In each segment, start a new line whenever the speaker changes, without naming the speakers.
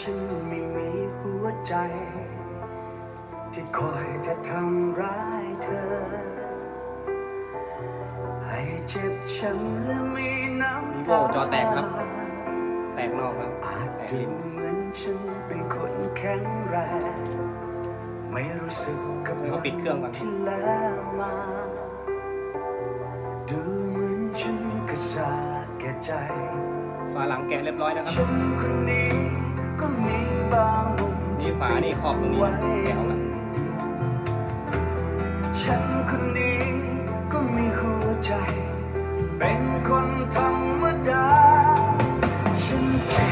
ฉันไม่มีหัวใจ ที่คอยจะทำร้ายเธอ ให้เจ็บช้ำและมีน้ำ
โอ้
ตา
จอแตกครับ แตกนอกครับ
อาจ
แตก
ดู
ลิ้น
เหมือนฉันเป็นคนแข็งแรง ไม่รู้สึกกับ
แล้วก็ปิดเครื่องก่อน
ที่แล้วมา ดูเหมือนฉันกระสาแก่ใจ
ฝาหลังแกะเรียบร้อยแล้วครับ
ฉันคนนี้ ก็มีบางมุม
ที่ฝานี่ขอบตรงนี้
ไว้
แกะออกแล้ว
ฉันคนนี้ก็มีหัวใจ เป็นคนธรรมดา ฉันเจ็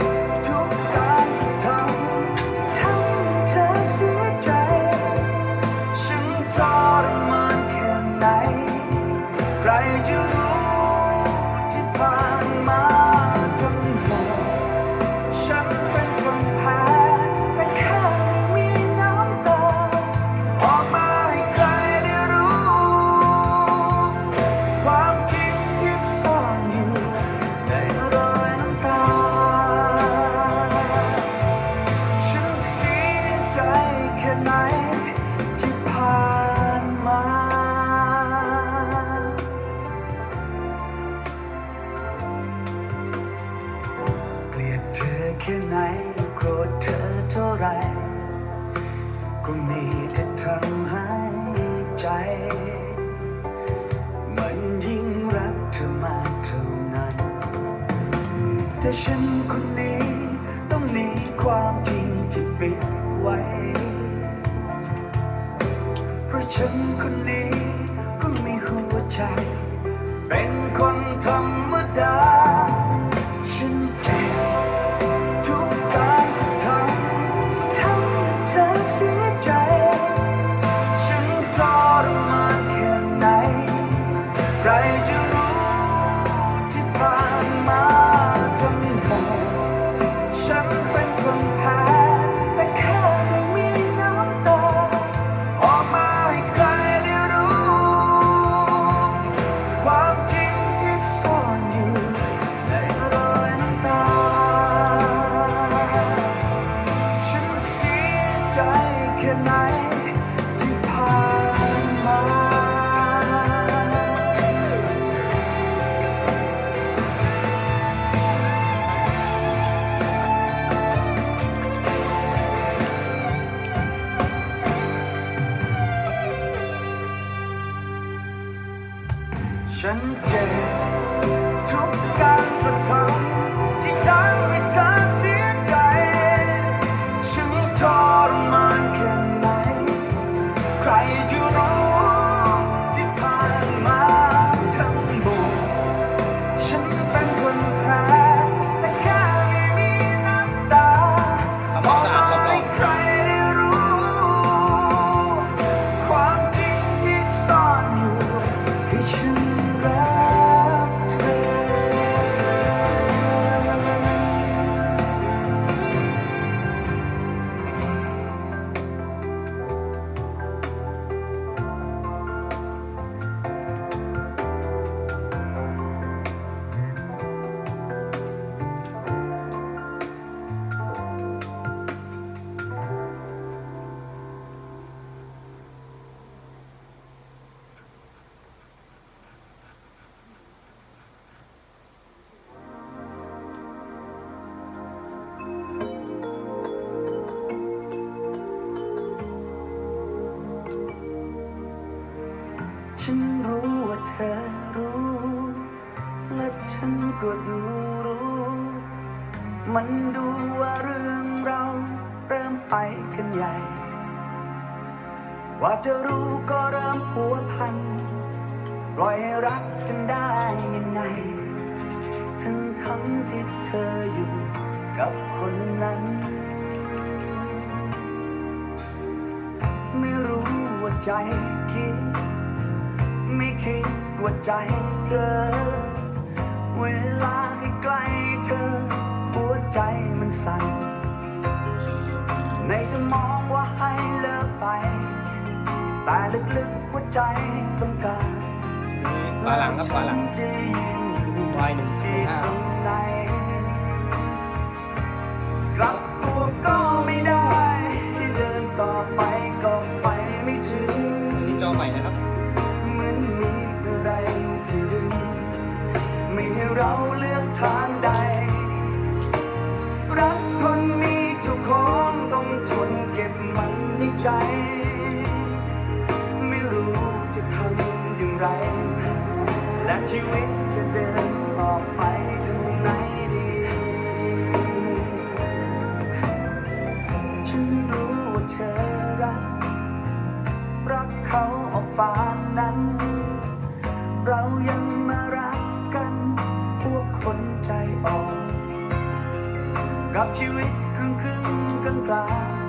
บทุกการทำที่ทำให้เธอเสียใจ ฉันทรมานแค่ไหน ใครจะรู้ ฉันคนนี้ ต้องหนีความจริงที่ปิดไว้ เพราะฉันคนนี้ก็มีหัวใจ เป็นคนธรรมดา ฉันเจ็บทุกการกระทำ ก็ดูรู้ มันดู
ว่า
เรื่องเราเริ่มไปกันใหญ่ ว่าจะรู้ก็เริ่มผัวพันปล่อยให้รักกันได้ยังไง ทั้งทั้งที่เธออยู่กับคนนั้น ไม่รู้ว่าใจคิด ไม่คิดว่าใจเธอ เวลาใกล้ๆเธอ หัวใจมันสั่น ในสมองว่าให้เลิกไป แต่ลึกๆหัวใจต้องการ
ฝาหลังครับฝาหลัง
จะยืนอยู่
วายหนึ่ง
ที่
ห้า
ตรงไหนไกลับตัวก็
ใจ
ไม่รู้จะทำอย่างไร และชีวิตจะเดินต่อไปทางไหนดี ฉันรู้ว่าเธอรัก รักเขาออกปานนั้น เรายังมารักกัน พวกคนใจอ่อน กับชีวิตครึ่งครึ่งกลางกลาง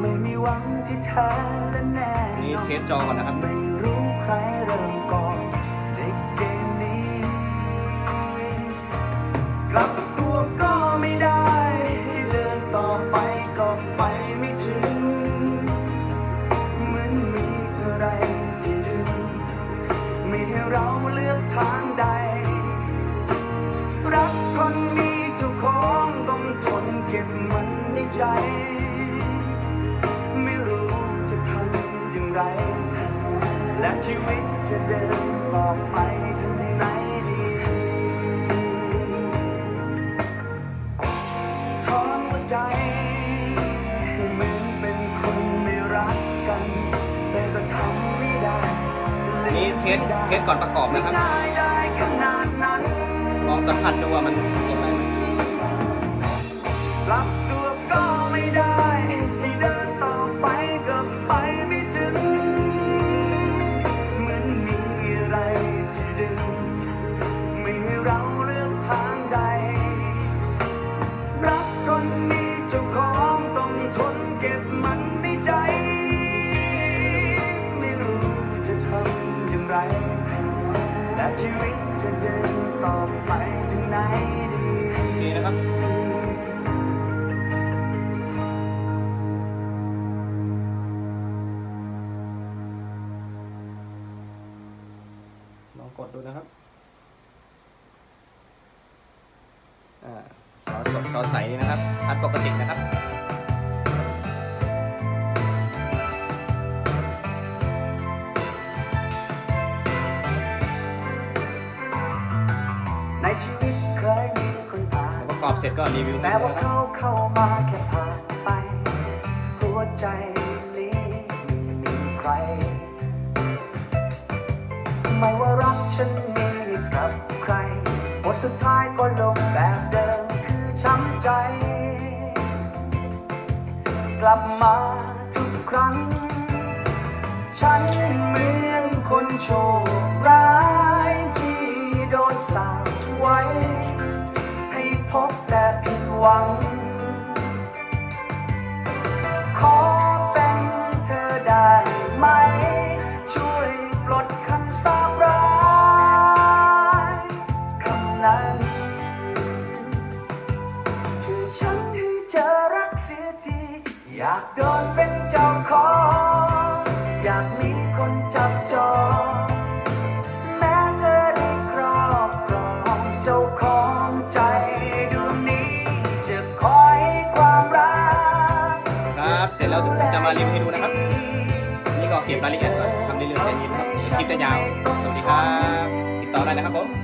ไม่มีหวังที่แท้และแน่
นี่
นอน
เทสจอก่อนนะครับ
ไม่รู้ใครเริ่มก่อนในเกมนี้ กลับตัวก็ไม่ได้เดินต่อไปก็ไปไม่ถึงเหมือนมีอะไรที่ดึงไม่ให้เราเลือกทางใด เท
สเทสก่อนประกอบนะครับ
ได้ได้ขนาดนั้น
ลองสัมผัสดูว่ามันยังไง
ป ดจอใส
นะครับอัดปกตินะครับ
ในชีวิตเคยมีคนผ่าน
ประกอบเสร็จก็รีวิว
แม้
นะค
ว่าเขาเข้ามาแค่ผ่านไป หัวใจนี้ไม่มีใคร กลับมาทุกครั้ง ฉันเหมือนคนโชค
รายละเอียดก่อนทำเรื่อยๆใจเย็นครับคลิปจะยาว สวัสดีครับ ติดต่อได้นะครับผม